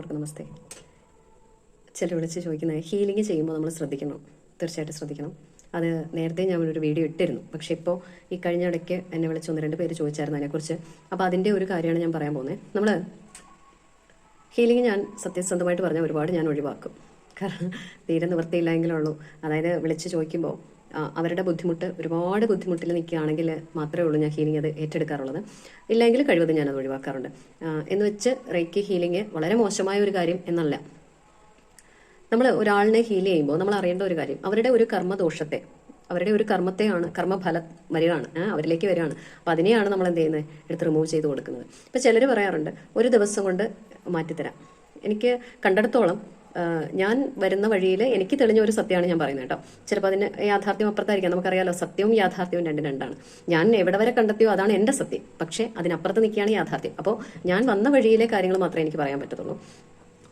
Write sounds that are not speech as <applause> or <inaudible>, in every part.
പ്രിയപ്പെട്ടവർക്ക് നമസ്തേ. ചില വിളിച്ച് ചോദിക്കുന്നത് ഹീലിംഗ് ചെയ്യുമ്പോൾ നമ്മൾ ശ്രദ്ധിക്കണം. തീർച്ചയായിട്ടും ശ്രദ്ധിക്കണം. അത് നേരത്തെ ഞാൻ ഒരു വീഡിയോ ഇട്ടിരുന്നു. പക്ഷേ ഇപ്പോൾ ഈ കഴിഞ്ഞ ഇടയ്ക്ക് എന്നെ വിളിച്ച് ഒന്ന് രണ്ട് പേര് ചോദിച്ചായിരുന്നു അതിനെക്കുറിച്ച്. അപ്പോൾ അതിന്റെ ഒരു കാര്യമാണ് ഞാൻ പറയാൻ പോകുന്നത്. നമ്മൾ ഹീലിംഗ് ഞാൻ സത്യസന്ധമായിട്ട് പറഞ്ഞാൽ ഒരുപാട് ഞാൻ ഒഴിവാക്കും. കാരണം തീരെ നിവൃത്തിയില്ലെങ്കിലുള്ളൂ അതായത് വിളിച്ച് ചോദിക്കുമ്പോൾ അവരുടെ ബുദ്ധിമുട്ട് ഒരുപാട് ബുദ്ധിമുട്ടിൽ നിൽക്കുകയാണെങ്കിൽ മാത്രമേ ഉള്ളൂ ഞാൻ ഹീലിംഗ് അത് ഏറ്റെടുക്കാറുള്ളത്. ഇല്ലെങ്കിൽ കഴിവതും ഞാനത് ഒഴിവാക്കാറുണ്ട്. എന്ന് വെച്ച് റേക്കി ഹീലിംഗ് വളരെ മോശമായ ഒരു കാര്യം എന്നല്ല. നമ്മൾ ഒരാളിനെ ഹീൽ ചെയ്യുമ്പോൾ നമ്മൾ അറിയേണ്ട ഒരു കാര്യം അവരുടെ ഒരു കർമ്മദോഷത്തെ അവരുടെ ഒരു കർമ്മത്തെയാണ് കർമ്മഫലം വരികയാണ് അവരിലേക്ക് വരികയാണ്. അപ്പം അതിനെയാണ് നമ്മൾ എന്ത് ചെയ്യുന്നത്? എടുത്ത് റിമൂവ് ചെയ്ത് കൊടുക്കുന്നത്. ഇപ്പം ചിലർ പറയാറുണ്ട് ഒരു ദിവസം കൊണ്ട് മാറ്റിത്തരാം. എനിക്ക് കണ്ടെടുത്തോളം ഞാൻ വരുന്ന വഴിയിൽ എനിക്ക് തെളിഞ്ഞ ഒരു സത്യമാണ് ഞാൻ പറയുന്നത് കേട്ടോ. ചിലപ്പോൾ അതിന് യാഥാർത്ഥ്യം അപ്പുറത്തായിരിക്കാം. നമുക്കറിയാലോ സത്യവും യാഥാർത്ഥ്യവും രണ്ടും രണ്ടാണ്. ഞാൻ എവിടെ വരെ കണ്ടെത്തിയോ അതാണ് എന്റെ സത്യം. പക്ഷേ അതിനപ്പുറത്ത് നിൽക്കുകയാണ് യാഥാർത്ഥ്യം. അപ്പോൾ ഞാൻ വന്ന വഴിയിലെ കാര്യങ്ങൾ മാത്രമേ എനിക്ക് പറയാൻ പറ്റത്തുള്ളൂ.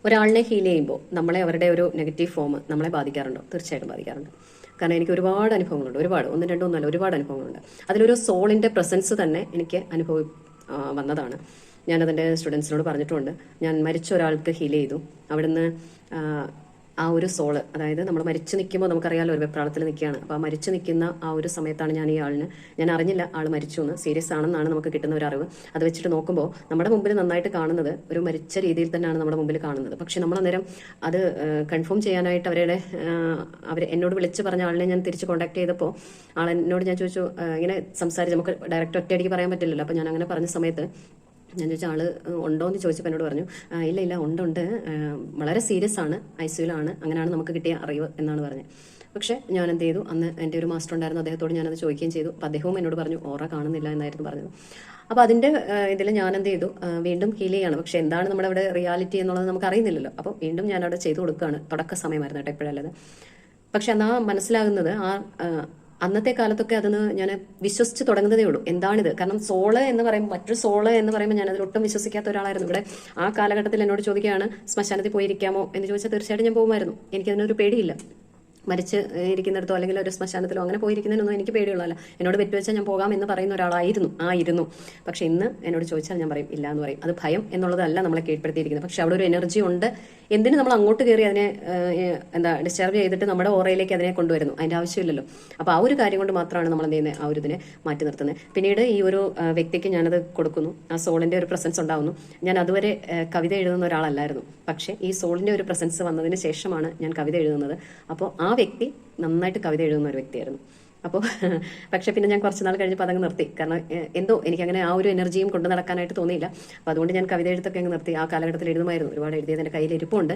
ഒരാളിനെ ഹീൽ ചെയ്യുമ്പോൾ നമ്മളെ അവരുടെ ഒരു നെഗറ്റീവ് ഫോം നമ്മളെ ബാധിക്കാറുണ്ടോ? തീർച്ചയായിട്ടും ബാധിക്കാറുണ്ട്. കാരണം എനിക്ക് ഒരുപാട് അനുഭവങ്ങളുണ്ട്. ഒരുപാട്. ഒന്ന് രണ്ടും ഒന്നല്ല ഒരുപാട് അനുഭവങ്ങളുണ്ട്. അതിലൊരു സോളിന്റെ പ്രസൻസ് തന്നെ എനിക്ക് അനുഭവ വന്നതാണ്. ഞാനതിന്റെ സ്റ്റുഡൻസിനോട് പറഞ്ഞിട്ടുണ്ട്. ഞാൻ മരിച്ച ഒരാൾക്ക് ഹീൽ ചെയ്തു. അവിടുന്ന് ആ, ഒരു സോൾ അതായത് നമ്മൾ മരിച്ചു നിൽക്കുമ്പോൾ നമുക്കറിയാലോ ഒരു വെപ്രാളത്തിൽ നിൽക്കുകയാണ്. അപ്പോൾ ആ മരിച്ചു നിൽക്കുന്ന ആ ഒരു സമയത്താണ് ഞാൻ ഈ ആളിന് ഞാൻ അറിഞ്ഞില്ല ആൾ മരിച്ചു എന്ന്. സീരിയസ് ആണെന്നാണ് നമുക്ക് കിട്ടുന്ന ഒരു അറിവ്. അത് വെച്ചിട്ട് നോക്കുമ്പോൾ നമ്മുടെ മുമ്പിൽ നന്നായിട്ട് കാണുന്നത് ഒരു മരിച്ച രീതിയിൽ തന്നെയാണ് നമ്മുടെ മുമ്പിൽ കാണുന്നത്. പക്ഷെ നമ്മൾ അന്നേരം അത് കൺഫേം ചെയ്യാനായിട്ട് അവരുടെ അവർ എന്നോട് വിളിച്ച് പറഞ്ഞ ആളിനെ ഞാൻ തിരിച്ച് കോൺടാക്ട് ചെയ്തപ്പോൾ ആൾ എന്നോട് ഞാൻ ചോദിച്ചു ഇങ്ങനെ സംസാരിച്ച് നമുക്ക് ഡയറക്റ്റ് ഒറ്റയടിക്ക് പറയാൻ പറ്റില്ലല്ലോ. അപ്പോൾ ഞാൻ അങ്ങനെ പറഞ്ഞ സമയത്ത് ഞാൻ ചോദിച്ച ആൾ ഉണ്ടോ എന്ന് ചോദിച്ചപ്പോൾ എന്നോട് പറഞ്ഞു ഇല്ല ഇല്ല ഉണ്ട് ഉണ്ട് വളരെ സീരിയസ് ആണ് ഐ സിയുലാണ് അങ്ങനെയാണ് നമുക്ക് കിട്ടിയ അറിവ് എന്നാണ് പറഞ്ഞത് പക്ഷെ ഞാൻ എന്ത് ചെയ്തു അന്ന് എന്റെ ഒരു മാസ്റ്റർ ഉണ്ടായിരുന്നു അദ്ദേഹത്തോട് ഞാനത് ചോദിക്കുകയും ചെയ്തു. അപ്പം അദ്ദേഹവും എന്നോട് പറഞ്ഞു ഓറ കാണുന്നില്ല എന്നായിരുന്നു പറഞ്ഞത്. അപ്പോൾ അതിന്റെ ഇതിൽ ഞാൻ എന്ത് ചെയ്തു വീണ്ടും ഹീൽ ചെയ്യാണ്. പക്ഷേ എന്താണ് നമ്മുടെ അവിടെ റിയാലിറ്റി എന്നുള്ളത് നമുക്ക് അറിയുന്നില്ലല്ലോ. അപ്പോൾ വീണ്ടും ഞാൻ അവിടെ ചെയ്തു കൊടുക്കുകയാണ്. തുടക്ക സമയമായിരുന്നു കേട്ടോ എപ്പോഴല്ലത് പക്ഷെ എന്നാ മനസ്സിലാകുന്നത് ആ, അന്നത്തെ കാലത്തൊക്കെ അതൊന്ന് ഞാൻ വിശ്വസിച്ച് തുടങ്ങുന്നതേ ഉള്ളൂ. എന്താണിത്? കാരണം സോൾ എന്ന് പറയുമ്പോൾ മറ്റൊരു സോൾ എന്ന് പറയുമ്പോൾ ഞാൻ അതിലൊട്ടും വിശ്വസിക്കാത്ത ഒരാളായിരുന്നു. ഇവിടെ ആ കാലഘട്ടത്തിൽ എന്നോട് ചോദിക്കുകയാണ് ശ്മശാനത്തിൽ പോയിരിക്കാമോ? എന്ന് ചോദിച്ചാൽ തീർച്ചയായിട്ടും ഞാൻ പോകുമായിരുന്നു. എനിക്കതിനൊരു പേടിയില്ല. മരിച്ച് ഇരിക്കുന്നിടത്തോ അല്ലെങ്കിൽ ഒരു ശ്മശാനത്തിലോ അങ്ങനെ പോയിരിക്കുന്നതിനൊന്നും എനിക്ക് പേടിയുള്ളതല്ല. എന്നോട് വെറ്റ് വെച്ചാൽ ഞാൻ പോകാം എന്ന് പറയുന്ന ഒരാളായിരുന്നു. ആയിരുന്നു. പക്ഷെ ഇന്ന് എന്നോട് ചോദിച്ചാൽ ഞാൻ പറയും ഇല്ല എന്ന് പറയും. അത് ഭയം എന്നുള്ളതല്ല നമ്മളെ കീഴ്പ്പെടുത്തിയിരിക്കുന്നത്. പക്ഷെ അവിടെ ഒരു എനർജി ഉണ്ട്. എന്തിന് നമ്മൾ അങ്ങോട്ട് കയറി അതിനെ എന്താ ഡിസ്റ്റർബ് ചെയ്തിട്ട് നമ്മുടെ ഓറയിലേക്ക് അതിനെ കൊണ്ടുവരുന്നു? അതിന്റെ ആവശ്യമില്ലല്ലോ. അപ്പോൾ ആ ഒരു കാര്യം കൊണ്ട് മാത്രമാണ് നമ്മൾ എന്ത് ആ ഒരു ഇതിനെ മാറ്റി നിർത്തുന്നത് പിന്നീട് ഈ ഒരു വ്യക്തിക്ക് ഞാനത് കൊടുക്കുന്നു. ആ സോളിന്റെ ഒരു പ്രസൻസ് ഉണ്ടാവുന്നു. ഞാൻ അതുവരെ കവിത എഴുതുന്ന ഒരാളല്ലായിരുന്നു. പക്ഷെ ഈ സോളിന്റെ ഒരു പ്രസൻസ് വന്നതിന് ശേഷമാണ് ഞാൻ കവിത എഴുതുന്നത്. അപ്പോൾ ആ വ്യക്തി നന്നായിട്ട് കവിത എഴുതുന്ന ഒരു വ്യക്തിയായിരുന്നു. അപ്പോൾ <laughs> പക്ഷേ പിന്നെ ഞാൻ കുറച്ച് നാൾ കഴിഞ്ഞപ്പോൾ അതങ്ങ് നിർത്തി. കാരണം എന്തോ എനിക്ക് അങ്ങനെ ആ ഒരു എനർജിയും കൊണ്ടു നടക്കാനായിട്ട് തോന്നിയില്ല. അപ്പോൾ അതുകൊണ്ട് ഞാൻ കവിത എഴുത്തൊക്കെ അങ്ങ് നിർത്തി. ആ കാലഘട്ടത്തിൽ എഴുതുമായിരുന്നു. ഒരുപാട് എഴുതിയത് എന്റെ കയ്യിൽ ഇരിപ്പുണ്ട്.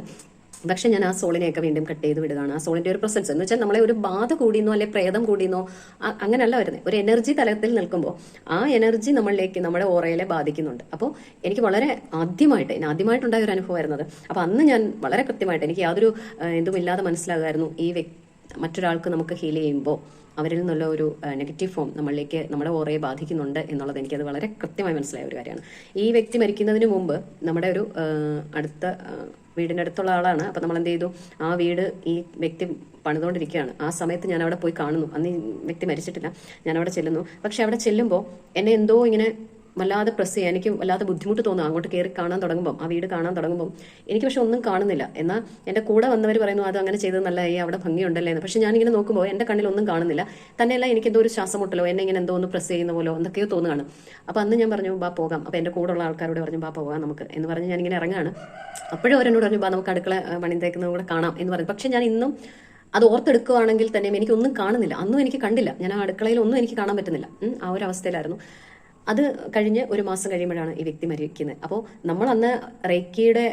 പക്ഷെ ഞാൻ ആ സോളിനെയൊക്കെ വീണ്ടും കട്ട് ചെയ്ത് വിടുകയാണ്. ആ സോളിന്റെ ഒരു പ്രസൻസ്. എന്ന് വെച്ചാൽ നമ്മളെ ഒരു ബാധ കൂടിയെന്നോ അല്ലെ പ്രേതം കൂടിയെന്നോ അങ്ങനെയല്ല വരുന്നത് ഒരു എനർജി തലത്തിൽ നിൽക്കുമ്പോൾ ആ എനർജി നമ്മളിലേക്ക് നമ്മുടെ ഓറയിലെ ബാധിക്കുന്നുണ്ട്. അപ്പോൾ എനിക്ക് വളരെ ആദ്യമായിട്ട് ഞാൻ ആദ്യമായിട്ടുണ്ടായ ഒരു അനുഭവമായിരുന്നു അത് അപ്പോൾ അന്ന് ഞാൻ വളരെ കൃത്യമായിട്ട് എനിക്ക് യാതൊരു എന്തുമില്ലാതെ മനസ്സിലാകുമായിരുന്നു ഈ വ്യക്തി മറ്റൊരാൾക്ക് നമുക്ക് ഹീൽ ചെയ്യുമ്പോൾ അവരിൽ നിന്നുള്ള ഒരു നെഗറ്റീവ് ഫോം നമ്മളിലേക്ക് നമ്മുടെ ഓറയെ ബാധിക്കുന്നുണ്ട് എന്നുള്ളത് എനിക്കത് വളരെ കൃത്യമായി മനസ്സിലായ ഒരു കാര്യമാണ്. ഈ വ്യക്തി മരിക്കുന്നതിന് മുമ്പ് നമ്മുടെ ഒരു അടുത്ത വീടിന്റെ അടുത്തുള്ള ആളാണ്. അപ്പം നമ്മൾ എന്ത് ചെയ്തു? ആ വീട് ഈ വ്യക്തി പണിതുകൊണ്ടിരിക്കുകയാണ്. ആ സമയത്ത് ഞാൻ അവിടെ പോയി കാണുന്നു. അന്ന് ഈ വ്യക്തി മരിച്ചിട്ടില്ല. ഞാൻ അവിടെ ചെല്ലുന്നു. പക്ഷെ അവിടെ ചെല്ലുമ്പോൾ എന്നെ എന്തോ ഇങ്ങനെ വല്ലാതെ പ്രസ് ചെയ്യാം എനിക്ക് വല്ലാതെ ബുദ്ധിമുട്ട് തോന്നുക അങ്ങോട്ട് കയറി കാണാൻ തുടങ്ങുമ്പോൾ ആ വീട് കാണാൻ തുടങ്ങുമ്പോൾ എനിക്ക് പക്ഷെ ഒന്നും കാണുന്നില്ല. എന്നാൽ എന്റെ കൂടെ വന്നവർ പറയുന്നു അത് അങ്ങനെ ചെയ്തത് നല്ല ഈ അവിടെ ഭംഗിയുണ്ടല്ലേ? എന്ന്. പക്ഷെ ഞാനിങ്ങനെ നോക്കുമ്പോൾ എന്റെ കണ്ണിൽ ഒന്നും കാണുന്നില്ല. തന്നെയല്ല എനിക്ക് എന്തോ ഒരു ശ്വാസം എന്നെ ഇങ്ങനെ എന്തോ ഒന്ന് പ്രസ് ചെയ്യുന്ന പോലോ എന്തൊക്കെയോ തോന്നുകയാണ്. അപ്പോൾ അന്ന് ഞാൻ പറഞ്ഞു ബാ പോകാം. അപ്പോൾ എന്റെ കൂടെയുള്ള ആൾക്കാരോട് പറഞ്ഞു ബാ പോകാം നമുക്ക്. എന്ന് പറഞ്ഞ് ഞാനിങ്ങനെ ഇറങ്ങാണ് അപ്പോഴും അവരെന്നോട് പറഞ്ഞു ബാ നമുക്ക് അടുക്കള പണിതേക്കുന്നത് കൂടെ കാണാം. എന്ന് പറഞ്ഞു. പക്ഷെ ഞാൻ ഇന്നും അത് ഓർത്തെടുക്കുകയാണെങ്കിൽ തന്നെയും എനിക്കൊന്നും കാണുന്നില്ല. അന്നും എനിക്ക് കണ്ടില്ല. ഞാൻ ആ അടുക്കളയിൽ ഒന്നും എനിക്ക് കാണാൻ പറ്റുന്നില്ല. ആ ഒരു അവസ്ഥയിലായിരുന്നു. അത് കഴിഞ്ഞ് ഒരു മാസം കഴിയുമ്പോഴാണ് ഈ വ്യക്തി മരിക്കുന്നത്. അപ്പോൾ നമ്മൾ അന്ന് റേക്കിയുടെ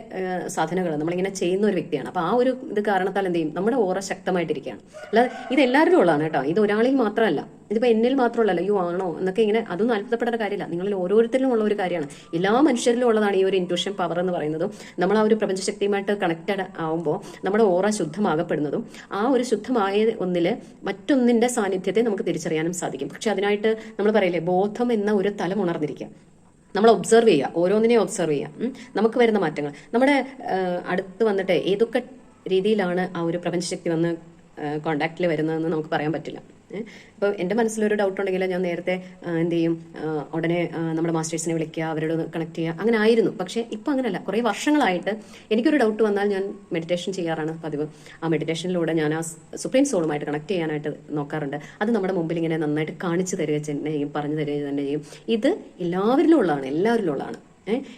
സാധനങ്ങൾ നമ്മളിങ്ങനെ ചെയ്യുന്ന ഒരു വ്യക്തിയാണ്. അപ്പോൾ ആ ഒരു ഇത് കാരണത്താൽ എന്ത് ചെയ്യും? നമ്മുടെ ഓറ ശക്തമായിട്ടിരിക്കുകയാണ്. അല്ലാതെ ഇത് എല്ലാവരിലും ഉള്ളതാണ് കേട്ടോ. ഇത് ഒരാളിൽ മാത്രമല്ല. ഇതിപ്പോൾ എന്നിൽ മാത്രമല്ല യു ആണോ? എന്നൊക്കെ ഇങ്ങനെ അതൊന്നും അത്ഭുതപ്പെടേണ്ട കാര്യമില്ല. നിങ്ങളിൽ ഓരോരുത്തരിലും ഉള്ള ഒരു കാര്യമാണ്. എല്ലാ മനുഷ്യരിലും ഉള്ളതാണ് ഈ ഒരു ഇൻട്യൂഷൻ പവർ എന്ന് പറയുന്നതും. നമ്മൾ ആ ഒരു പ്രപഞ്ചശക്തിയുമായിട്ട് കണക്റ്റഡ് ആവുമ്പോൾ നമ്മുടെ ഓറ ശുദ്ധമാകപ്പെടുന്നതും ആ ഒരു ശുദ്ധമായ ഒന്നിൽ മറ്റൊന്നിന്റെ സാന്നിധ്യത്തെ നമുക്ക് തിരിച്ചറിയാനും സാധിക്കും. പക്ഷെ അതിനായിട്ട് നമ്മൾ പറയില്ലേ ബോധം എന്ന ഒരു തലം ഉണർന്നിരിക്കുക. നമ്മൾ ഒബ്സർവ് ചെയ്യുക ഓരോന്നിനെയും ഒബ്സർവ് ചെയ്യുക. നമുക്ക് വരുന്ന മാറ്റങ്ങൾ. നമ്മുടെ അടുത്ത് വന്നിട്ട് ഏതൊക്കെ രീതിയിലാണ് ആ ഒരു പ്രപഞ്ചശക്തി വന്ന് കോണ്ടാക്റ്റിൽ വരുന്നതെന്ന് നമുക്ക് പറയാൻ പറ്റില്ല. ഇപ്പോൾ എന്റെ മനസ്സിലൊരു ഡൗട്ട് ഉണ്ടെങ്കിൽ ഞാൻ നേരത്തെ എന്ത് ചെയ്യും? ഉടനെ നമ്മുടെ മാസ്റ്റേഴ്സിനെ വിളിക്കുക അവരോട് കണക്ട് ചെയ്യുക അങ്ങനെ ആയിരുന്നു. പക്ഷേ ഇപ്പം അങ്ങനെയല്ല. കുറേ വർഷങ്ങളായിട്ട് എനിക്കൊരു ഡൗട്ട് വന്നാൽ ഞാൻ മെഡിറ്റേഷൻ ചെയ്യാറാണ് പതിവ്. ആ മെഡിറ്റേഷനിലൂടെ ഞാൻ ആ സുപ്രീം സോളുമായിട്ട് കണക്ട് ചെയ്യാനായിട്ട് നോക്കാറുണ്ട്. അത് നമ്മുടെ മുമ്പിൽ ഇങ്ങനെ നന്നായിട്ട് കാണിച്ചു തരിക തന്നെ ചെയ്യും പറഞ്ഞു തരിക തന്നെ ചെയ്യും. ഇത് എല്ലാവരിലും ഉള്ളതാണ് എല്ലാവരിലും ഉള്ളതാണ്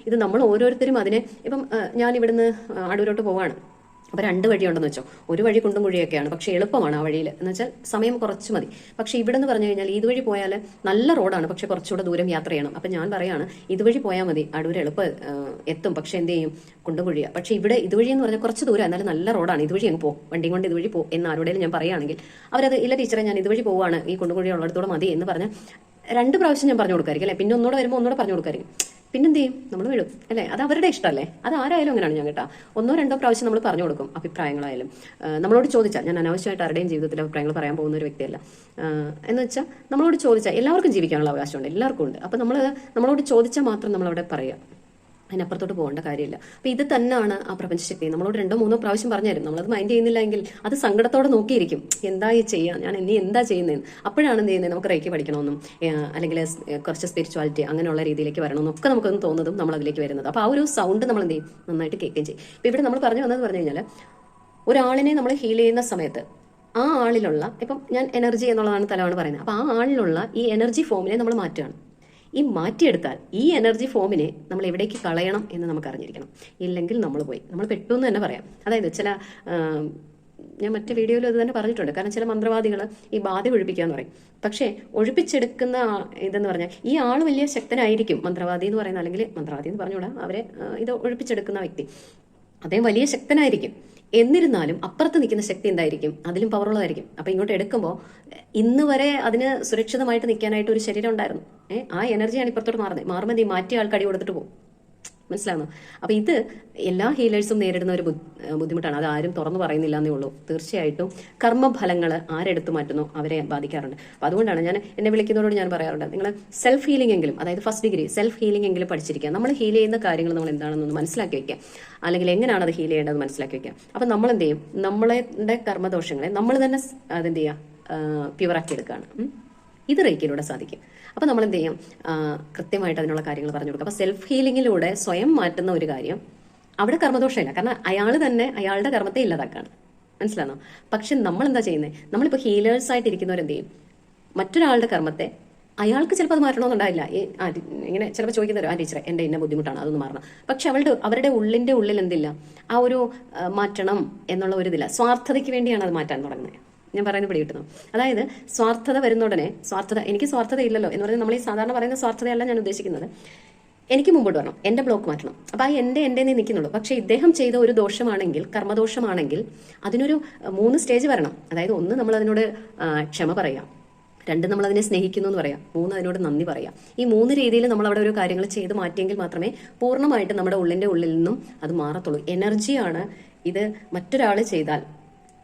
ഇത് നമ്മൾ ഓരോരുത്തരും അതിനെ ഇപ്പം ഞാൻ ഇവിടുന്ന് അടൂരോട്ട് പോവാണ്. അപ്പോൾ രണ്ട് വഴിയുണ്ടെന്ന് വെച്ചോ. ഒരു വഴി കുണ്ടും കുഴിയൊക്കെയാണ്. പക്ഷേ എളുപ്പമാണ് ആ വഴിയിൽ. എന്ന് വെച്ചാൽ സമയം കുറച്ച് മതി. പക്ഷെ ഇവിടെ എന്ന് പറഞ്ഞു കഴിഞ്ഞാൽ ഇതുവഴി പോയാൽ നല്ല റോഡാണ്. പക്ഷേ കുറച്ചുകൂടെ ദൂരം യാത്ര ചെയ്യണം. അപ്പം ഞാൻ പറയാണ് ഇതുവഴി പോയാൽ മതി. അടൂർ എളുപ്പം എത്തും. പക്ഷെ എന്ത് ചെയ്യും? കുണ്ടും കുഴിയ. പക്ഷേ ഇവിടെ ഇതുവഴി എന്ന് പറഞ്ഞാൽ കുറച്ച് ദൂരം. എന്നാലും നല്ല റോഡാണ്. ഇതുവഴി അങ്ങ് പോകും വണ്ടിയും കൊണ്ട് ഇതുവഴി പോകും എന്ന് ആരോടെങ്കിലും ഞാൻ പറയുകയാണെങ്കിൽ അവരത് ഇല്ല ടീച്ചറെ ഞാൻ ഇതുവഴി പോവാണ് ഈ കുണ്ടും കുഴി ഉള്ളിടത്തോടെ മതി എന്ന് പറഞ്ഞാൽ രണ്ട് പ്രാവശ്യം ഞാൻ പറഞ്ഞു കൊടുക്കായിരിക്കും അല്ലെ? പിന്നെ ഒന്നുകൂടെ വരുമ്പോൾ ഒന്നുകൂടെ പറഞ്ഞു കൊടുക്കായിരിക്കും. പിന്നെന്ത് ചെയ്യും നമ്മൾ വിടും അല്ലേ? അത് അവരുടെ ഇഷ്ടമല്ലേ? അത് ആരായാലും അങ്ങനെയാണ് ഞാൻ കേട്ടോ. ഒന്നോ രണ്ടോ പ്രാവശ്യം നമ്മൾ പറഞ്ഞു കൊടുക്കും അഭിപ്രായങ്ങളായാലും. നമ്മളോട് ചോദിച്ചാൽ ഞാൻ അനാവശ്യമായിട്ട് ആരുടെയും ജീവിതത്തിൽ അഭിപ്രായങ്ങൾ പറയാൻ പോകുന്ന ഒരു വ്യക്തിയല്ല. എന്ന് വെച്ചാൽ നമ്മളോട് ചോദിച്ചാൽ എല്ലാവർക്കും ജീവിക്കാനുള്ള അവകാശമുണ്ട് എല്ലാവർക്കും ഉണ്ട്. അപ്പോൾ നമ്മൾ നമ്മളോട് ചോദിച്ചാൽ മാത്രം നമ്മൾ അവിടെ പറയുക അതിനപ്പുറത്തോട്ട് പോകേണ്ട കാര്യമില്ല. അപ്പൊ ഇത് തന്നെയാണ് ആ പ്രപഞ്ചശക്തി. നമ്മളോട് രണ്ടോ മൂന്നോ പ്രാവശ്യം പറഞ്ഞുതരും നമ്മളത് മൈൻഡ് ചെയ്യുന്നില്ല എങ്കിൽ അത് സങ്കടത്തോടെ നോക്കിയിരിക്കും. എന്താ ഈ ചെയ്യാം? ഞാൻ ഇനി എന്താ ചെയ്യുന്നതെന്ന് അപ്പോഴാണ് എന്ത് ചെയ്യുന്നത് നമുക്ക് റേക്ക് പഠിക്കണമെന്നും അല്ലെങ്കിൽ കുറച്ച് സ്പിരിച്വാലിറ്റി അങ്ങനെയുള്ള രീതിയിലേക്ക് വരണമെന്നും ഒക്കെ നമുക്കൊന്ന് തോന്നുന്നതും നമ്മൾ അതിലേക്ക് വരുന്നത്. അപ്പോൾ ആ ഒരു സൗണ്ട് നമ്മൾ എന്ത് ചെയ്യും? നന്നായിട്ട് കേൾക്കുകയും ചെയ്യും. ഇപ്പൊ ഇവിടെ നമ്മൾ പറഞ്ഞു വന്നത് പറഞ്ഞു കഴിഞ്ഞാൽ ഒരാളിനെ നമ്മൾ ഹീൽ ചെയ്യുന്ന സമയത്ത് ആ ആളിലുള്ള ഇപ്പം ഞാൻ എനർജി എന്നുള്ളതാണ് തലമാണ് പറയുന്നത്. അപ്പോൾ ആ ആളിലുള്ള ഈ എനർജി ഫോമിനെ നമ്മൾ മാറ്റുകയാണ്. ഈ മാറ്റിയെടുത്താൽ ഈ എനർജി ഫോമിനെ നമ്മൾ എവിടേക്ക് കളയണം എന്ന് നമുക്ക് അറിഞ്ഞിരിക്കണം. ഇല്ലെങ്കിൽ നമ്മൾ പോയി. നമ്മൾ പെട്ടു എന്ന് തന്നെ പറയാം. അതായത് ചില ഞാൻ മറ്റു വീഡിയോയിൽ ഇത് തന്നെ പറഞ്ഞിട്ടുണ്ട്. കാരണം ചില മന്ത്രവാദികൾ ഈ ബാധ ഒഴിപ്പിക്കുക എന്ന് പറയും. പക്ഷേ ഒഴിപ്പിച്ചെടുക്കുന്ന ഇതെന്ന് പറഞ്ഞാൽ ഈ ആൾ വലിയ ശക്തനായിരിക്കും മന്ത്രവാദി എന്ന് പറയുന്ന അല്ലെങ്കിൽ മന്ത്രവാദി എന്ന് പറഞ്ഞുകൂടാ അവരെ ഇത് ഒഴിപ്പിച്ചെടുക്കുന്ന വ്യക്തി. അദ്ദേഹം വലിയ ശക്തനായിരിക്കും. എന്നിരുന്നാലും അപ്പുറത്ത് നിൽക്കുന്ന ശക്തി എന്തായിരിക്കും? അതിലും പവറുള്ളതായിരിക്കും അപ്പൊ ഇങ്ങോട്ട് എടുക്കുമ്പോൾ ഇന്ന് വരെ അതിന് സുരക്ഷിതമായിട്ട് നിൽക്കാനായിട്ട് ഒരു ശരീരം ഉണ്ടായിരുന്നു. ആ എനർജിയാണ് ഇപ്പുറത്തോട്ട് മാറുന്നത്. മാറുമ്പോൾ ഈ മാറ്റിയ ആൾക്ക് അടി കൊടുത്തിട്ട് പോകും. മനസ്സിലാവുന്നു. അപ്പൊ ഇത് എല്ലാ ഹീലേഴ്സും നേരിടുന്ന ഒരു ബുദ്ധിമുട്ടാണ്. അത് ആരും തുറന്നു പറയുന്നില്ല എന്നേ ഉള്ളൂ. തീർച്ചയായിട്ടും കർമ്മഫലങ്ങൾ ആരെടുത്തു മാറ്റുന്നു അവരെ ബാധിക്കാറുണ്ട്. അപ്പൊ അതുകൊണ്ടാണ് ഞാൻ എന്നെ വിളിക്കുന്നവരോട് ഞാൻ പറയാറുണ്ട്. നിങ്ങൾ സെൽഫ് ഹീലിംഗ് എങ്കിലും അതായത് ഫസ്റ്റ് ഡിഗ്രി സെൽഫ് ഹീലിംഗ് എങ്കിലും പഠിച്ചിരിക്കുക. നമ്മൾ ഹീൽ ചെയ്യുന്ന കാര്യങ്ങൾ നമ്മൾ എന്താണെന്നൊന്ന് മനസ്സിലാക്കി വെക്കുക. അല്ലെങ്കിൽ എങ്ങനെയാണ് അത് ഹീൽ ചെയ്യേണ്ടത് മനസ്സിലാക്കി വെക്കുക. അപ്പൊ നമ്മൾ എന്ത് ചെയ്യും നമ്മളുടെ കർമ്മദോഷങ്ങളെ നമ്മൾ തന്നെ അതെന്ത് ചെയ്യുക? പ്യുവറാക്കി എടുക്കുകയാണ്. ഇത് റേക്കിലൂടെ സാധിക്കും. അപ്പൊ നമ്മൾ എന്ത് ചെയ്യും കൃത്യമായിട്ട് അതിനുള്ള കാര്യങ്ങൾ പറഞ്ഞു കൊടുക്കുക അപ്പൊ സെൽഫ് ഹീലിങ്ങിലൂടെ സ്വയം മാറ്റുന്ന ഒരു കാര്യം അവിടെ കർമ്മദോഷമില്ല. കാരണം അയാൾ തന്നെ അയാളുടെ കർമ്മത്തെ ഇല്ലാതാക്കാണ്. മനസ്സിലാണോ? പക്ഷെ നമ്മൾ എന്താ ചെയ്യുന്നത് നമ്മളിപ്പോൾ ഹീലേഴ്സ് ആയിട്ട് ഇരിക്കുന്നവരെന്ത് ചെയ്യും? മറ്റൊരാളുടെ കർമ്മത്തെ അയാൾക്ക് ചിലപ്പോൾ അത് മാറ്റണമെന്നുണ്ടായില്ല ഇങ്ങനെ ചിലപ്പോൾ ചോദിക്കുന്നവരോ ആ ടീച്ചറെ എന്റെ ഇന്ന ബുദ്ധിമുട്ടാണ് അതൊന്ന് മാറണം. പക്ഷെ അവളുടെ അവരുടെ ഉള്ളിന്റെ ഉള്ളിൽ എന്തില്ല ആ ഒരു മാറ്റണം എന്നുള്ള ഒരു ഇതില്ല. സ്വാർത്ഥതയ്ക്ക് വേണ്ടിയാണ് അത് മാറ്റാൻ തുടങ്ങുന്നത്. ഞാൻ പറയുന്നത് പിടികിട്ടുന്നു അതായത് സ്വാർത്ഥത വരുന്ന ഉടനെ സ്വാർത്ഥത എനിക്ക് സ്വാർത്ഥത ഇല്ലല്ലോ എന്ന് പറഞ്ഞാൽ നമ്മൾ ഈ സാധാരണ പറയുന്ന സ്വാർത്ഥതയല്ല ഞാൻ ഉദ്ദേശിക്കുന്നത്. എനിക്ക് മുമ്പോട്ട് വരണം എന്റെ ബ്ലോക്ക് മാറ്റണം. അപ്പോൾ ആ എന്റെ എന്റെ നീ നിൽക്കുന്നുള്ളൂ. പക്ഷേ ഇദ്ദേഹം ചെയ്ത ഒരു ദോഷമാണെങ്കിൽ കർമ്മദോഷമാണെങ്കിൽ അതിനൊരു മൂന്ന് സ്റ്റേജ് വരണം. അതായത് ഒന്ന് നമ്മൾ അതിനോട് ക്ഷമ പറയാം. രണ്ട് നമ്മൾ അതിനെ സ്നേഹിക്കുന്നു എന്ന് പറയാം. മൂന്ന് അതിനോട് നന്ദി പറയാം. ഈ മൂന്ന് രീതിയിൽ നമ്മൾ അവിടെ ഒരു കാര്യങ്ങൾ ചെയ്ത് മാറ്റിയെങ്കിൽ മാത്രമേ പൂർണമായിട്ട് നമ്മുടെ ഉള്ളിന്റെ ഉള്ളിൽ നിന്നും അത് മാറത്തുള്ളൂ. എനർജിയാണ് ഇത് മറ്റൊരാൾ ചെയ്താൽ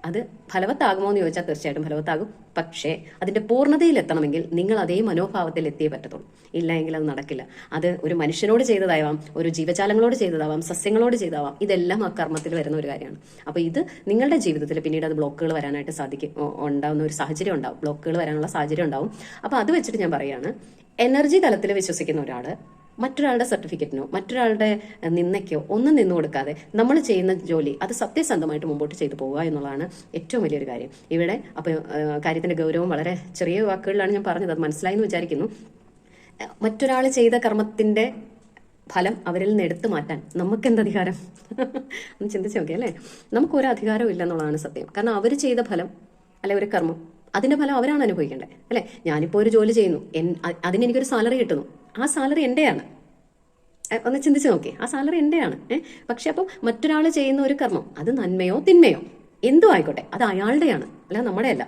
അത് ഫലവത്താകുമോ എന്ന് ചോദിച്ചാൽ തീർച്ചയായിട്ടും ഫലവത്താകും. പക്ഷേ അതിന്റെ പൂർണതയിൽ എത്തണമെങ്കിൽ നിങ്ങൾ അതേ മനോഭാവത്തിൽ എത്തിയേ പറ്റത്തുള്ളൂ. ഇല്ല എങ്കിൽ അത് നടക്കില്ല. അത് ഒരു മനുഷ്യനോട് ചെയ്തതാവാം ഒരു ജീവജാലങ്ങളോട് ചെയ്തതാവാം സസ്യങ്ങളോട് ചെയ്തതാവാം. ഇതെല്ലാം ആ കർമ്മത്തിൽ വരുന്ന ഒരു കാര്യമാണ്. അപ്പോൾ ഇത് നിങ്ങളുടെ ജീവിതത്തിൽ പിന്നീട് അത് ബ്ലോക്കുകൾ വരാനായിട്ട് സാധിക്കും. ഉണ്ടാവുന്ന ഒരു സാഹചര്യം ഉണ്ടാവും. ബ്ലോക്കുകൾ വരാനുള്ള സാഹചര്യം ഉണ്ടാവും. അപ്പോൾ അത് വെച്ചിട്ട് ഞാൻ പറയുകയാണ് എനർജി തലത്തിൽ വിശ്വസിക്കുന്ന ഒരാൾ മറ്റൊരാളുടെ സർട്ടിഫിക്കറ്റിനോ മറ്റൊരാളുടെ നിന്നയ്ക്കോ ഒന്നും നിന്നു കൊടുക്കാതെ നമ്മൾ ചെയ്യുന്ന ജോലി അത് സത്യസന്ധമായിട്ട് മുമ്പോട്ട് ചെയ്തു പോവുക എന്നുള്ളതാണ് ഏറ്റവും വലിയൊരു കാര്യം. ഇവിടെ അപ്പോൾ കാര്യത്തിന്റെ ഗൗരവം വളരെ ചെറിയ വാക്കുകളിലാണ് ഞാൻ പറഞ്ഞത്. അത് മനസ്സിലായി എന്ന് വിചാരിക്കുന്നു. മറ്റൊരാൾ ചെയ്ത കർമ്മത്തിന്റെ ഫലം അവരിൽ നിന്ന് എടുത്തു മാറ്റാൻ നമുക്ക് എന്ത് അധികാരം? <laughs> ഒന്ന് ചിന്തിച്ചു നോക്കിയേ അല്ലേ? നമുക്ക് ഒരു അധികാരവും ഇല്ല എന്നുള്ളതാണ് സത്യം. കാരണം അവർ ചെയ്ത ഫലം അല്ലെ ഒരു കർമ്മം അതിന്റെ ഫലം അവരാണ് അനുഭവിക്കേണ്ടത് അല്ലെ? ഞാനിപ്പോൾ ഒരു ജോലി ചെയ്യുന്നു. അതിന് എനിക്കൊരു സാലറി കിട്ടുന്നു. ആ സാലറി എന്റെയാണ് ഒന്ന് ചിന്തിച്ച് നോക്കി ആ സാലറി എന്റെയാണ് ഏഹ് പക്ഷെ അപ്പം മറ്റൊരാൾ ചെയ്യുന്ന ഒരു കർമ്മം അത് നന്മയോ തിന്മയോ? എന്തോ ആയിക്കോട്ടെ അത് അയാളുടെയാണ് അല്ല നമ്മുടെ അല്ല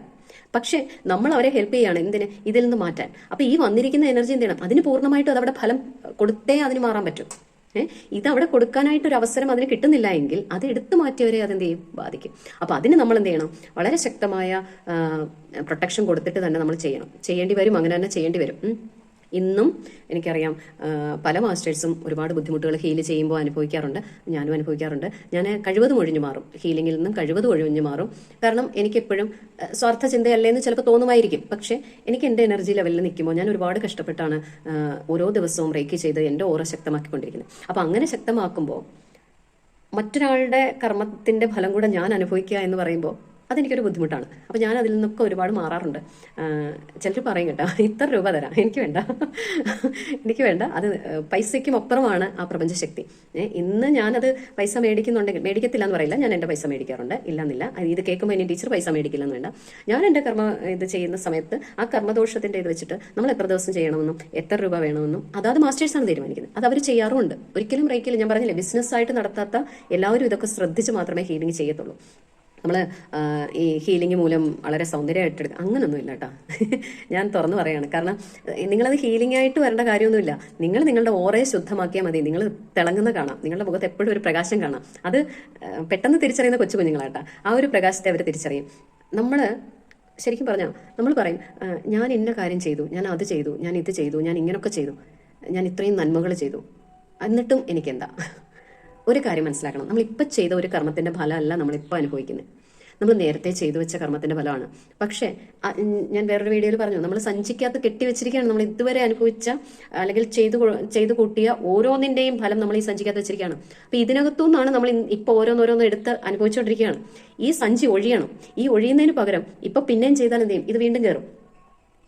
പക്ഷേ നമ്മൾ അവരെ ഹെൽപ്പ് ചെയ്യാണ് എന്തിന്? ഇതിൽ നിന്ന് മാറ്റാൻ. അപ്പൊ ഈ വന്നിരിക്കുന്ന എനർജി എന്ത് ചെയ്യണം? അതിന് പൂർണമായിട്ടും അതവിടെ ഫലം കൊടുത്തേ അതിന് മാറാൻ പറ്റും. ഏഹ് ഇത് അവിടെ കൊടുക്കാനായിട്ട് ഒരു അവസരം അതിന് കിട്ടുന്നില്ല എങ്കിൽ അത് എടുത്തു മാറ്റിയവരെ അതെന്ത് ചെയ്യും? ബാധിക്കും. അപ്പൊ അതിന് നമ്മൾ എന്ത് ചെയ്യണം? വളരെ ശക്തമായ പ്രൊട്ടക്ഷൻ കൊടുത്തിട്ട് തന്നെ നമ്മൾ ചെയ്യണം. ചെയ്യേണ്ടി വരും അങ്ങനെ തന്നെ ചെയ്യേണ്ടി വരും. ഇന്നും എനിക്കറിയാം പല മാസ്റ്റേഴ്സും ഒരുപാട് ബുദ്ധിമുട്ടുകൾ ഹീൽ ചെയ്യുമ്പോൾ അനുഭവിക്കാറുണ്ട്. ഞാനും അനുഭവിക്കാറുണ്ട്. ഞാൻ കഴിവതും ഒഴിഞ്ഞു മാറും. ഹീലിംഗിൽ നിന്നും കഴിവതും ഒഴിഞ്ഞു മാറും. കാരണം എനിക്കെപ്പോഴും സ്വാർത്ഥ ചിന്തയല്ലേന്ന് ചിലപ്പോൾ തോന്നുമായിരിക്കും. പക്ഷേ എനിക്ക് എന്റെ എനർജി ലെവലിൽ നിൽക്കുമ്പോൾ ഞാൻ ഒരുപാട് കഷ്ടപ്പെട്ടാണ് ഓരോ ദിവസവും റേക്ക് ചെയ്ത് എന്റെ ഓറ ശക്തമാക്കിക്കൊണ്ടിരിക്കുന്നത്. അപ്പോൾ അങ്ങനെ ശക്തമാക്കുമ്പോൾ മറ്റൊരാളുടെ കർമ്മത്തിന്റെ ഫലം കൂടെ ഞാൻ അനുഭവിക്കുക എന്ന് പറയുമ്പോൾ അതെനിക്കൊരു ബുദ്ധിമുട്ടാണ്. അപ്പോൾ ഞാൻ അതിൽ നിന്നൊക്കെ ഒരുപാട് മാറാറുണ്ട്. ചിലർ പറയും കേട്ടോ ഇത്ര രൂപ തരാം. എനിക്ക് വേണ്ട. എനിക്ക് വേണ്ട. അത് പൈസയ്ക്കും അപ്പുറമാണ് ആ പ്രപഞ്ചശക്തി. ഇന്ന് ഞാനത് പൈസ മേടിക്കുന്നുണ്ടെങ്കിൽ മേടിക്കത്തില്ല എന്ന് പറയില്ല. ഞാൻ എന്റെ പൈസ മേടിക്കാറുണ്ട്. ഇല്ലെന്നില്ല. ഇത് കേൾക്കുമ്പോൾ ഇനി ടീച്ചർ പൈസ മേടിക്കില്ല എന്ന് വേണ്ട. ഞാൻ എന്റെ കർമ്മ ഇത് ചെയ്യുന്ന സമയത്ത് ആ കർമ്മദോഷത്തിന്റെ ഇത് വെച്ചിട്ട് നമ്മൾ എത്ര ദിവസം ചെയ്യണമെന്നും എത്ര രൂപ വേണമെന്നും അതാത് മാസ്റ്റേഴ്സാണ് തീരുമാനിക്കുന്നത്. അത് അവർ ചെയ്യാറുമുണ്ട്. ഒരിക്കലും റേക്കിൽ ഞാൻ പറഞ്ഞില്ലേ ബിസിനസ്സായിട്ട് നടത്താത്ത എല്ലാവരും ഇതൊക്കെ ശ്രദ്ധിച്ച് മാത്രമേ ഹീലിംഗ് ചെയ്യത്തുള്ളൂ. നമ്മൾ ഈ ഹീലിംഗ് മൂലം വളരെ സൗന്ദര്യമായിട്ട് എടുക്കുക അങ്ങനൊന്നും ഇല്ല കേട്ടോ <laughs> ഞാൻ തുറന്നു പറയാണ്. കാരണം നിങ്ങളത് ഹീലിംഗ് ആയിട്ട് വരേണ്ട കാര്യമൊന്നുമില്ല. നിങ്ങൾ നിങ്ങളുടെ ഓറയെ ശുദ്ധമാക്കിയാൽ മതി. നിങ്ങൾ തിളങ്ങുന്ന കാണാം. നിങ്ങളുടെ മുഖത്ത് എപ്പോഴും ഒരു പ്രകാശം കാണാം. അത് പെട്ടെന്ന് തിരിച്ചറിയുന്ന കൊച്ചു കുഞ്ഞുങ്ങളാട്ടോ ആ ഒരു പ്രകാശത്തെ അവർ തിരിച്ചറിയും. നമ്മൾ ശരിക്കും പറഞ്ഞാൽ നമ്മൾ പറയും ഞാൻ ഇന്ന കാര്യം ചെയ്തു. ഞാൻ അത് ചെയ്തു. ഞാൻ ഇത് ചെയ്തു. ഞാൻ ഇങ്ങനൊക്കെ ചെയ്തു. ഞാൻ ഇത്രയും നന്മകൾ ചെയ്തു. എന്നിട്ടും എനിക്കെന്താ? ഒരു കാര്യം മനസ്സിലാക്കണം. നമ്മൾ ഇപ്പൊ ചെയ്ത ഒരു കർമ്മത്തിന്റെ ഫലമല്ല നമ്മൾ നമ്മളിപ്പോൾ അനുഭവിക്കുന്നത് നമ്മൾ നേരത്തെ ചെയ്തു വെച്ച കർമ്മത്തിന്റെ ഫലമാണ്. പക്ഷേ ഞാൻ വേറൊരു വീഡിയോയിൽ പറഞ്ഞു. നമ്മൾ സഞ്ചിക്കാത്ത കെട്ടി വെച്ചിരിക്കുകയാണ് നമ്മൾ ഇതുവരെ അനുഭവിച്ച അല്ലെങ്കിൽ ചെയ്തു ചെയ്തു കൂട്ടിയ ഓരോന്നിന്റെയും ഫലം നമ്മൾ ഈ സഞ്ചിക്കകത്ത് വെച്ചിരിക്കുകയാണ്. അപ്പൊ ഇതിനകത്തു നിന്നാണ് നമ്മൾ ഇപ്പോൾ ഇപ്പൊ ഓരോന്നോരോന്ന് എടുത്ത് അനുഭവിച്ചുകൊണ്ടിരിക്കുകയാണ് ഈ സഞ്ചി ഒഴിയണം. ഈ ഒഴിയുന്നതിന് പകരം ഇപ്പൊ പിന്നെയും ചെയ്താൽ എന്ത് ചെയ്യും? ഇത് വീണ്ടും കയറും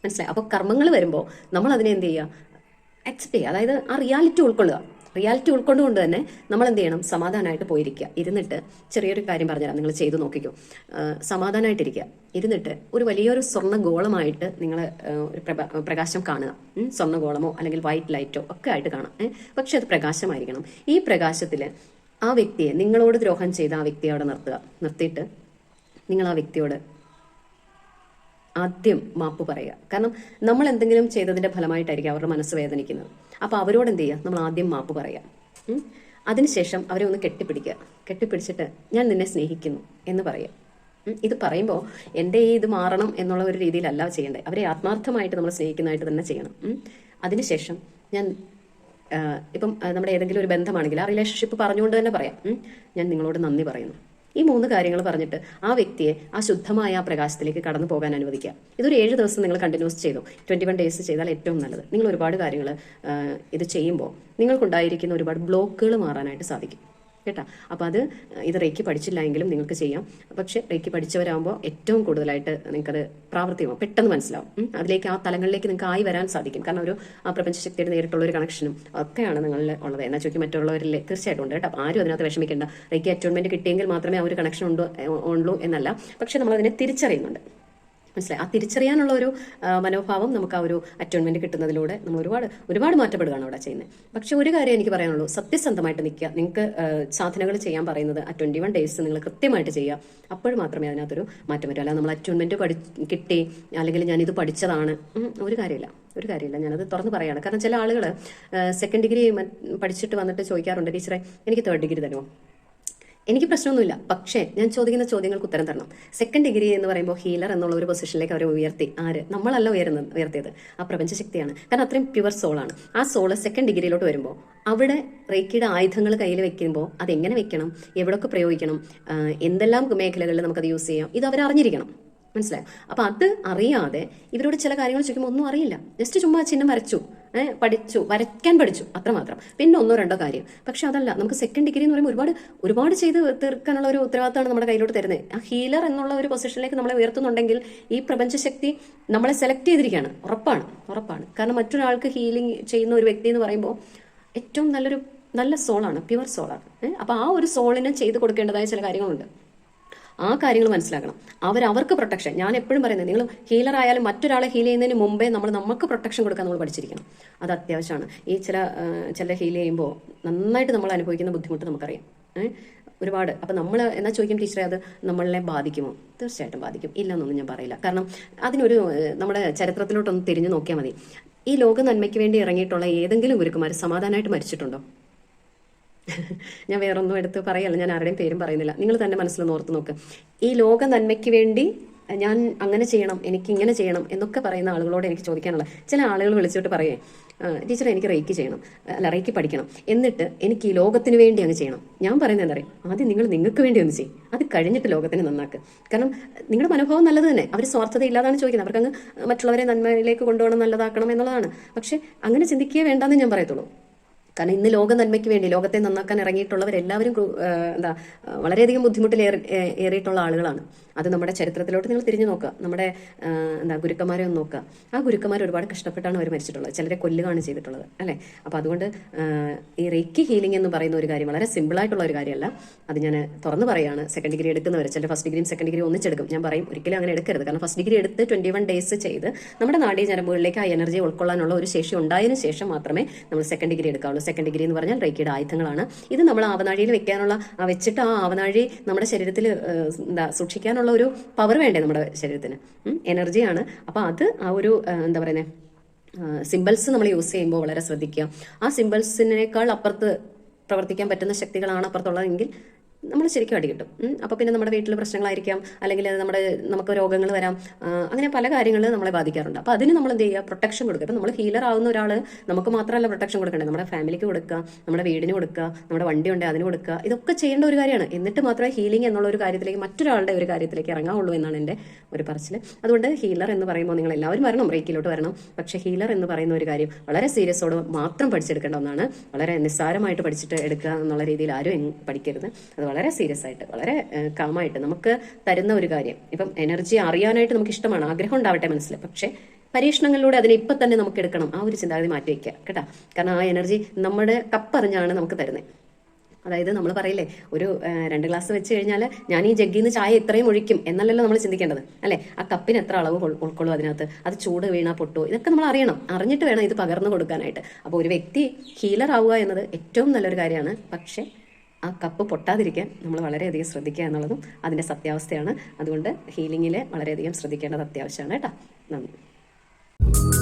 മനസ്സിലായി? അപ്പോൾ കർമ്മങ്ങൾ വരുമ്പോൾ നമ്മൾ അതിനെ എന്ത് ചെയ്യുക? അക്സെപ്റ്റ് ചെയ്യുക. അതായത് ആ റിയാലിറ്റി ഉൾക്കൊള്ളുക. റിയാലിറ്റി ഉൾക്കൊണ്ടുകൊണ്ട് തന്നെ നമ്മൾ എന്ത് ചെയ്യണം സമാധാനമായിട്ട് പോയിരിക്കുക. ഇരുന്നിട്ട് ചെറിയൊരു കാര്യം പറഞ്ഞുതരാം. നിങ്ങൾ ചെയ്തു നോക്കിക്കോ. സമാധാനമായിട്ടിരിക്കുക ഇരുന്നിട്ട് ഒരു വലിയൊരു സ്വർണ ഗോളമായിട്ട് നിങ്ങൾ ഒരു പ്രകാശം കാണുക. സ്വർണഗോളമോ സ്വർണ ഗോളമോ അല്ലെങ്കിൽ വൈറ്റ് ലൈറ്റോ ഒക്കെ ആയിട്ട് കാണാം. പക്ഷെ അത് പ്രകാശമായിരിക്കണം. ഈ പ്രകാശത്തിൽ ആ വ്യക്തിയെ നിങ്ങളോട് ദ്രോഹം ചെയ്ത ആ വ്യക്തിയെ അവിടെ നിർത്തുക. നിർത്തിയിട്ട് നിങ്ങൾ ആ വ്യക്തിയോട് ആദ്യം മാപ്പ് പറയുക. കാരണം നമ്മൾ എന്തെങ്കിലും ചെയ്തതിന്റെ ഫലമായിട്ടായിരിക്കും അവരുടെ മനസ്സ് വേദനിക്കുന്നത്. അപ്പോൾ അവരോട് എന്ത് ചെയ്യുക? നമ്മൾ ആദ്യം മാപ്പ് പറയുക. അതിനുശേഷം അവരെ ഒന്ന് കെട്ടിപ്പിടിക്കുക. കെട്ടിപ്പിടിച്ചിട്ട് ഞാൻ നിന്നെ സ്നേഹിക്കുന്നു എന്ന് പറയുക. ഇത് പറയുമ്പോൾ എന്റെ ഈ ഇത് മാറണം എന്നുള്ള ഒരു രീതിയിലല്ല ചെയ്യേണ്ടത് അവരെ ആത്മാർത്ഥമായിട്ട് നമ്മൾ സ്നേഹിക്കുന്നതായിട്ട് തന്നെ ചെയ്യണം. അതിനുശേഷം ഞാൻ ഇപ്പം നമ്മുടെ ഏതെങ്കിലും ഒരു ബന്ധമാണെങ്കിൽ ആ റിലേഷൻഷിപ്പ് പറഞ്ഞുകൊണ്ട് തന്നെ പറയാം. ഞാൻ നിങ്ങളോട് നന്ദി പറയുന്നു. ഈ മൂന്ന് കാര്യങ്ങൾ പറഞ്ഞിട്ട് ആ വ്യക്തിയെ ആ ശുദ്ധമായ ആ പ്രകാശത്തിലേക്ക് കടന്നു പോകാൻ അനുവദിക്കുക. ഇതൊരു ഏഴ് ദിവസം നിങ്ങൾ കണ്ടിന്യൂസ് ചെയ്തു. ട്വന്റി വൺ ഡേയ്സ് ചെയ്താൽ ഏറ്റവും നല്ലത്. നിങ്ങൾ ഒരുപാട് കാര്യങ്ങൾ ഇത് ചെയ്യുമ്പോൾ നിങ്ങൾക്കുണ്ടായിരിക്കുന്ന ഒരുപാട് ബ്ലോക്കുകൾ മാറാനായിട്ട് സാധിക്കും. കേട്ടോ. അപ്പോൾ അത് ഇത് റേക്കി പഠിച്ചില്ല എങ്കിലും നിങ്ങൾക്ക് ചെയ്യാം. പക്ഷേ റേക്കി പഠിച്ചവരാകുമ്പോൾ ഏറ്റവും കൂടുതലായിട്ട് നിങ്ങൾക്കത് പ്രാവർത്തികമാവും. പെട്ടെന്ന് മനസ്സിലാവും. അതിലേക്ക് ആ തലങ്ങളിലേക്ക് നിങ്ങൾക്ക് ആയി വരാൻ സാധിക്കും. കാരണം ഒരു ആ പ്രപഞ്ചശക്തിയുടെ നേരിട്ടുള്ള ഒരു കണക്ഷനും ഒക്കെയാണ് നിങ്ങളിൽ ഉള്ളത്. എന്നാൽ ചോദിക്കും മറ്റുള്ളവരിൽ തീർച്ചയായിട്ടും ഉണ്ട് കേട്ടോ. ആരും അതിനകത്ത് വിഷമിക്കേണ്ട. റേക്കി അറ്റോൺമെന്റ് കിട്ടിയെങ്കിൽ മാത്രമേ ആ ഒരു കണക്ഷൻ ഉണ്ടോ ഉള്ളൂ എന്നല്ല. പക്ഷെ നമ്മൾ അതിനെ തിരിച്ചറിയുന്നുണ്ട്. മനസ്സിലായി. ആ തിരിച്ചറിയാനുള്ള ഒരു മനോഭാവം നമുക്ക് ആ ഒരു അറ്റോൺമെന്റ് കിട്ടുന്നതിലൂടെ നമ്മൾ ഒരുപാട് ഒരുപാട് മാറ്റപ്പെടുകയാണ് അവിടെ ചെയ്യുന്നത്. പക്ഷെ ഒരു കാര്യം എനിക്ക് പറയാനുള്ളൂ. സത്യസന്ധമായിട്ട് നിൽക്കുക. നിങ്ങൾക്ക് സാധനങ്ങൾ ചെയ്യാൻ പറയുന്നത് ആ ട്വന്റി വൺ ഡേയ്സ് നിങ്ങൾ കൃത്യമായിട്ട് ചെയ്യുക. അപ്പോൾ മാത്രമേ അതിനകത്തൊരു മാറ്റം വരൂ. അല്ലാതെ നമ്മൾ അറ്റോൺമെന്റ് പഠി കിട്ടി അല്ലെങ്കിൽ ഞാനിത് പഠിച്ചതാണ്. ഒരു കാര്യമില്ല. ഒരു കാര്യമില്ല. ഞാനത് തുറന്ന് പറയാണ്. കാരണം ചില ആളുകൾ സെക്കൻഡ് ഡിഗ്രി പഠിച്ചിട്ട് വന്നിട്ട് ചോദിക്കാറുണ്ട് ടീച്ചറെ എനിക്ക് തേർഡ് ഡിഗ്രി തരുമോ? എനിക്ക് പ്രശ്നമൊന്നുമില്ല. പക്ഷേ ഞാൻ ചോദിക്കുന്ന ചോദ്യങ്ങൾക്ക് ഉത്തരം തരണം. സെക്കൻഡ് ഡിഗ്രി എന്ന് പറയുമ്പോൾ ഹീലർ എന്നുള്ള ഒരു പൊസിഷനിലേക്ക് അവരെ ഉയർത്തി. ആര്? നമ്മളല്ല ഉയരുന്നത് ഉയർത്തിയത്. ആ പ്രപഞ്ച ശക്തിയാണ്. കാരണം അത്രയും പ്യുവർ സോളാണ് ആ സോൾ സെക്കൻഡ് ഡിഗ്രിയിലോട്ട് വരുമ്പോൾ അവിടെ റേക്കിയുടെ ആയുധങ്ങൾ കയ്യിൽ വെക്കുമ്പോൾ അതെങ്ങനെ വെക്കണം? എവിടെയൊക്കെ പ്രയോഗിക്കണം? എന്തെല്ലാം മേഖലകളിൽ നമുക്കത് യൂസ് ചെയ്യാം? ഇത് അവർ അറിഞ്ഞിരിക്കണം മനസ്സിലായോ? അപ്പൊ അത് അറിയാതെ ഇവരോട് ചില കാര്യങ്ങൾ ചോദിക്കുമ്പോൾ ഒന്നും അറിയില്ല. ജസ്റ്റ് ചുമ്മാ ചിഹ്നം വരച്ചു. പഠിച്ചു. വരയ്ക്കാൻ പഠിച്ചു. അത്രമാത്രം പിന്നെ ഒന്നോ രണ്ടോ കാര്യം. പക്ഷെ അതല്ല നമുക്ക് സെക്കൻഡ് ഡിഗ്രി എന്ന് പറയുമ്പോൾ ഒരുപാട് ഒരുപാട് ചെയ്ത് തീർക്കാനുള്ള ഒരു ഉത്തരവാദിത്തമാണ് നമ്മുടെ കയ്യിലോട്ട് തരുന്നത്. ആ ഹീലർ എന്നുള്ള ഒരു പൊസിഷനിലേക്ക് നമ്മളെ ഉയർത്തുന്നുണ്ടെങ്കിൽ ഈ പ്രപഞ്ചശക്തി നമ്മളെ സെലക്ട് ചെയ്തിരിക്കുകയാണ്. ഉറപ്പാണ്. ഉറപ്പാണ്. കാരണം മറ്റൊരാൾക്ക് ഹീലിംഗ് ചെയ്യുന്ന ഒരു വ്യക്തി എന്ന് പറയുമ്പോൾ ഏറ്റവും നല്ലൊരു നല്ല സോളാണ് പ്യുവർ സോളാണ് ഏഹ് അപ്പൊ ആ ഒരു സോളിനെ ചെയ്ത് കൊടുക്കേണ്ടതായ ചില കാര്യങ്ങളുണ്ട്. ആ കാര്യങ്ങൾ മനസ്സിലാക്കണം. അവർ അവർക്ക് പ്രൊട്ടക്ഷൻ ഞാൻ എപ്പോഴും പറയുന്നത് നിങ്ങൾ ഹീലർ ആയാലും മറ്റൊരാളെ ഹീൽ ചെയ്യുന്നതിന് മുമ്പേ നമ്മൾ നമുക്ക് പ്രൊട്ടക്ഷൻ കൊടുക്കാൻ നമ്മൾ പഠിച്ചിരിക്കണം. അത് അത്യാവശ്യമാണ്. ഈ ചില ചില ഹീൽ ചെയ്യുമ്പോൾ നന്നായിട്ട് നമ്മൾ അനുഭവിക്കുന്ന ബുദ്ധിമുട്ട് നമുക്കറിയാം. ഒരുപാട്. അപ്പം നമ്മൾ എന്നാ ചോദിക്കും ടീച്ചറെ? അത് നമ്മളെ ബാധിക്കുമോ? തീർച്ചയായിട്ടും ബാധിക്കും. ഇല്ലെന്നൊന്നും ഞാൻ പറയില്ല. കാരണം അതിനൊരു നമ്മുടെ ചരിത്രത്തിലോട്ടൊന്ന് തിരിഞ്ഞു നോക്കിയാൽ മതി. ഈ ലോക നന്മയ്ക്ക് വേണ്ടി ഇറങ്ങിയിട്ടുള്ള ഏതെങ്കിലും ഗുരുക്കുമാർ സമാധാനമായിട്ട് മരിച്ചിട്ടുണ്ടോ? ഞാൻ വേറൊന്നും എടുത്ത് പറയല്ല ഞാൻ ആരുടെയും പേരും പറയുന്നില്ല. നിങ്ങൾ തന്നെ മനസ്സിൽ ഓർത്ത് നോക്ക്. ഈ ലോക നന്മയ്ക്ക് വേണ്ടി ഞാൻ അങ്ങനെ ചെയ്യണം എനിക്ക് ഇങ്ങനെ ചെയ്യണം എന്നൊക്കെ പറയുന്ന ആളുകളോട് എനിക്ക് ചോദിക്കാനുള്ള ചില ആളുകൾ വിളിച്ചിട്ട് പറയേ ടീച്ചർ എനിക്ക് റേക്ക് ചെയ്യണം അല്ല റേക്ക് പഠിക്കണം. എന്നിട്ട് എനിക്ക് ഈ ലോകത്തിന് വേണ്ടി അങ്ങ് ചെയ്യണം. ഞാൻ പറയുന്നത് എന്താ പറയുക ആദ്യം നിങ്ങൾ നിങ്ങൾക്ക് വേണ്ടി ഒന്ന് ചെയ്യും. അത് കഴിഞ്ഞിട്ട് ലോകത്തിന് നന്നാക്ക്. കാരണം നിങ്ങളുടെ മനോഭാവം നല്ലത് തന്നെ. അവർ സ്വാർത്ഥത ഇല്ലാതാണ് ചോദിക്കുന്നത്. അവർക്ക് അങ്ങ് മറ്റുള്ളവരെ നന്മയിലേക്ക് കൊണ്ടുപോകണം നല്ലതാക്കണം എന്നുള്ളതാണ്. പക്ഷെ അങ്ങനെ ചിന്തിക്കുകയേ വേണ്ടെന്ന് ഞാൻ പറയത്തുള്ളൂ. കാരണം ഇന്ന് ലോക നന്മയ്ക്ക് വേണ്ടി ലോകത്തെ നന്നാക്കാൻ ഇറങ്ങിയിട്ടുള്ളവരെല്ലാവരും എന്താ വളരെയധികം ബുദ്ധിമുട്ടിൽ ഏറി- ഏറിയിട്ടുള്ള ആളുകളാണ്. അത് നമ്മുടെ ചരിത്രത്തിലോട്ട് നിങ്ങൾ തിരിഞ്ഞു നോക്കുക. നമ്മുടെ എന്താ ഗുരുക്കന്മാരെ ഒന്ന് നോക്കുക. ആ ഗുരുക്കന്മാർ ഒരുപാട് കഷ്ടപ്പെട്ടാണ് അവർ മരിച്ചിട്ടുള്ളത്. ചിലരെ കൊല്ലുകയാണ് ചെയ്തിട്ടുള്ളത് അല്ലേ? അപ്പോൾ അതുകൊണ്ട് ഈ റെക്കി ഹീലിംഗ് എന്ന് പറയുന്ന ഒരു കാര്യം വളരെ സിമ്പിൾ ആയിട്ടുള്ള ഒരു കാര്യമല്ല. അത് ഞാൻ തുറന്ന് പറയാണ്. സെക്കൻഡ് ഡിഗ്രി എടുക്കുന്നവർ ചില ഫസ്റ്റ് ഡിഗ്രിയും സെക്കൻഡ് ഡിഗ്രി ഒന്നിച്ചെടുക്കും. ഞാൻ പറയും ഒരിക്കലും അങ്ങനെ എടുക്കരുത്. കാരണം ഫസ്റ്റ് ഡിഗ്രി എടുത്ത് ട്വന്റി വൺ ഡേയ്സ് ചെയ്ത് നമ്മുടെ നാടീ ഞരമ്പുകളിലേക്ക് ആ എനർജി ഉൾക്കൊള്ളാനുള്ള ഒരു ശേഷി ഉണ്ടായതിനു ശേഷം മാത്രമേ നമ്മൾ സെക്കൻഡ് ഡിഗ്രി എടുക്കാവുള്ളൂ. സെക്കൻഡ് ഡിഗ്രി എന്ന് പറഞ്ഞാൽ റേക്കിയുടെ ആയുധങ്ങളാണ്. ഇത് നമ്മൾ ആവനാഴിയിൽ വെക്കാനുള്ള വെച്ചിട്ട് ആ ആവനാഴി നമ്മുടെ ശരീരത്തിൽ എന്താ സൂക്ഷിക്കാനുള്ള ഒരു പവർ വേണ്ടേ നമ്മുടെ ശരീരത്തിന്. എനർജിയാണ് അപ്പോൾ അത് ആ ഒരു എന്താ പറയുന്നത് സിമ്പിൾസ് നമ്മൾ യൂസ് ചെയ്യുമ്പോൾ വളരെ ശ്രദ്ധിക്കുക. ആ സിമ്പിൾസിനേക്കാൾ അപ്പുറത്ത് പ്രവർത്തിക്കാൻ പറ്റുന്ന ശക്തികളാണ് അപ്പുറത്തുള്ളതെങ്കിൽ നമ്മൾ ശരിക്കും അടി കിട്ടും. അപ്പോൾ പിന്നെ നമ്മുടെ വീട്ടിൽ പ്രശ്നങ്ങളായിരിക്കാം. അല്ലെങ്കിൽ നമ്മുടെ നമുക്ക് രോഗങ്ങൾ വരാം. അങ്ങനെ പല കാര്യങ്ങൾ നമ്മളെ ബാധിക്കാറുണ്ട്. അപ്പോൾ അതിന് നമ്മൾ എന്ത് ചെയ്യുക? പ്രൊട്ടക്ഷൻ കൊടുക്കുക. ഇപ്പം നമ്മൾ ഹീലർ ആവുന്ന ഒരാൾ നമുക്ക് മാത്രമല്ല പ്രൊട്ടക്ഷൻ കൊടുക്കേണ്ടത്. നമ്മുടെ ഫാമിലിക്ക് കൊടുക്കുക നമ്മുടെ വീടിന് കൊടുക്കുക നമ്മുടെ വണ്ടി ഉണ്ടെങ്കിൽ അതിന് കൊടുക്കുക. ഇതൊക്കെ ചെയ്യേണ്ട ഒരു കാര്യമാണ്. എന്നിട്ട് മാത്രമേ ഹീലിംഗ് എന്നുള്ള ഒരു കാര്യത്തിലേക്ക് മറ്റൊരാളുടെ ഒരു കാര്യത്തിലേക്ക് ഇറങ്ങാവുള്ളൂ എന്നാണ് എന്റെ ഒരു പറച്ചിൽ അതുകൊണ്ട് ഹീലർ എന്ന് പറയുമ്പോൾ നിങ്ങൾ എല്ലാവരും വരണം. റേക്കിലോട്ട് വരണം. പക്ഷേ ഹീലർ എന്ന് പറയുന്ന ഒരു കാര്യം വളരെ സീരിയസോട് മാത്രം പഠിച്ചെടുക്കേണ്ട ഒന്നാണ്. വളരെ നിസ്സാരമായിട്ട് പഠിച്ചിട്ട് എടുക്കുക എന്നുള്ള രീതിയിൽ ആരും പഠിക്കരുത്. അത് വളരെ സീരിയസ് ആയിട്ട് വളരെ കാമായിട്ട് നമുക്ക് തരുന്ന ഒരു കാര്യം. ഇപ്പം എനർജി അറിയാനായിട്ട് നമുക്ക് ഇഷ്ടമാണ് ആഗ്രഹം ഉണ്ടാവട്ടെ മനസ്സിൽ. പക്ഷേ പരീക്ഷണങ്ങളിലൂടെ അതിനെ ഇപ്പം തന്നെ നമുക്ക് എടുക്കണം ആ ഒരു ചിന്താഗതി മാറ്റി വയ്ക്കുക കേട്ടോ? കാരണം ആ എനർജി നമ്മുടെ കപ്പറിഞ്ഞാണ് നമുക്ക് തരുന്നത് അതായത് നമ്മൾ പറയില്ലേ ഒരു രണ്ട് ഗ്ലാസ് വെച്ച് കഴിഞ്ഞാൽ ഞാൻ ഈ ജഗ്ഗിന്ന് ചായ ഇത്രയും ഒഴിക്കും എന്നല്ലല്ലോ നമ്മൾ ചിന്തിക്കേണ്ടത് അല്ലേ? ആ കപ്പിന് എത്ര അളവ് ഉൾക്കൊള്ളും അതിനകത്ത്? അത് ചൂട് വീണാ പൊട്ടോ ഇതൊക്കെ നമ്മൾ അറിയണം. അറിഞ്ഞിട്ട് വേണം ഇത് പകർന്നു കൊടുക്കാനായിട്ട്. അപ്പോൾ ഒരു വ്യക്തി ഹീലർ ആവുക എന്നത് ഏറ്റവും നല്ലൊരു കാര്യമാണ്. പക്ഷേ ആ കപ്പ് പൊട്ടാതിരിക്കാൻ നമ്മൾ വളരെയധികം ശ്രദ്ധിക്കുക എന്നുള്ളതും അതിന്റെ സത്യാവസ്ഥയാണ്. അതുകൊണ്ട് ഹീലിങ്ങിൽ വളരെയധികം ശ്രദ്ധിക്കേണ്ടത് അത്യാവശ്യമാണ് കേട്ടോ. നന്ദി.